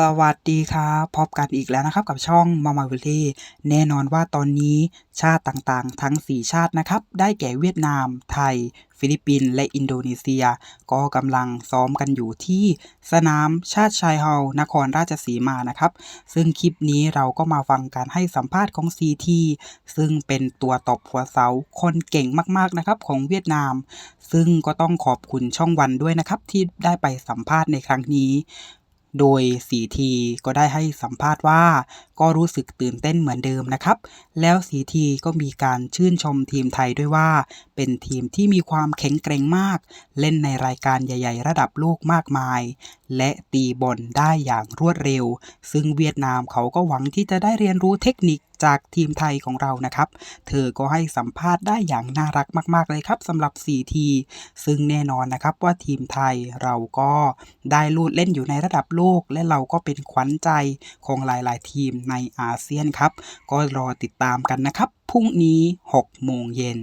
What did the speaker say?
สวัสดีครับพบกันอีกแล้วนะครับกับช่องมามาวิลเล่แน่นอนว่าตอนนี้ชาติต่างๆ ทั้ง 4 ชาตินะครับ ได้แก่เวียดนาม ไทย ฟิลิปปินส์และอินโดนีเซีย ก็กำลังซ้อมกันอยู่ที่สนามชาติชายเฮานครราชสีมานะครับ ซึ่งคลิปนี้เราก็มาฟังการให้สัมภาษณ์ของ CT ซึ่งเป็นตัวตบหัวเสาคนเก่งมากๆนะครับของเวียดนาม ซึ่งก็ต้องขอบคุณช่องวันด้วยนะครับที่ได้ไปสัมภาษณ์ในครั้งนี้ โดยสีทีก็ได้ให้สัมภาษณ์ว่า ก็รู้สึกตื่นเต้นเหมือนเดิมนะครับ แล้วสีทีก็มีการชื่นชมทีมไทยด้วยว่า เป็นทีมที่มีความแข็งแกร่งมาก เล่นในรายการใหญ่ ๆ ระดับโลกมากมาย และตีบอลได้อย่างรวดเร็ว ซึ่งเวียดนามเขาก็หวังที่จะได้เรียนรู้เทคนิค จากทีมไทยของเรานะครับ เธอก็ให้สัมภาษณ์ได้อย่างน่ารักมาก ๆ เลยครับสำหรับ 4 ที ซึ่งแน่นอนนะครับว่าทีมไทยเราก็ได้ลูดเล่นอยู่ในระดับโลก และเราก็เป็นขวัญใจของหลาย ๆ ทีมในอาเซียนครับ ก็รอติดตามกันนะครับพรุ่งนี้ 6 โมงเย็น